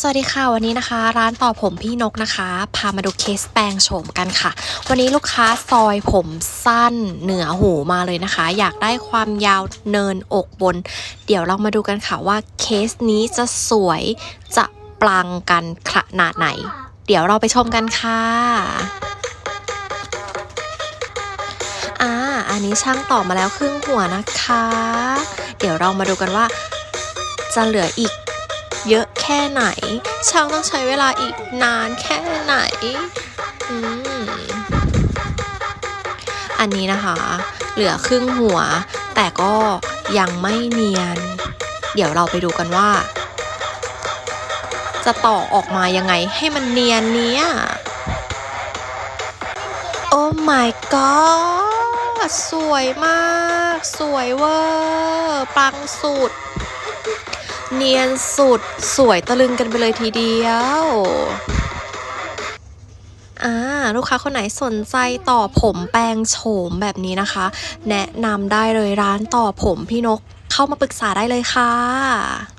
สวัสดีค่ะวันนี้นะคะ ร้านต่อผมพี่นกนะคะ พามาดูเคสแปลงโฉมกันค่ะ วันนี้ลูกค้าซอยผมสั้นเหนือหูมาเลยนะคะ อยากได้ความยาวเนินอกบน เดี๋ยวเรามาดูกันค่ะว่าเคสนี้จะสวยจะปลังกันขนาดไหน เดี๋ยวเราไปชมกันค่ะอ่าอันนี้ช่างต่อมาแล้วครึ่งหัวนะคะ เดี๋ยวเรามาดูกันว่าจะเหลืออีก เยอะแค่ไหน ช่างต้องใช้เวลาอีกนานแค่ไหนอืมอันนี้นะคะ เหลือครึ่งหัว แต่ก็ยังไม่เนียน เดี๋ยวเราไปดูกันว่า จะต่อออกมายังไงให้มันเนียนเนี้ยโอ้ my god สวยมาก สวยเวอร์ ปังสุด เนียนสุดสวยตะลึงกันไปเลยทีเดียวอ่าลูกค้าคนไหนสนใจต่อผมแปลงโฉมแบบนี้นะคะ แนะนำได้เลยร้านต่อผมพี่นกเข้ามาปรึกษาได้เลยค่ะ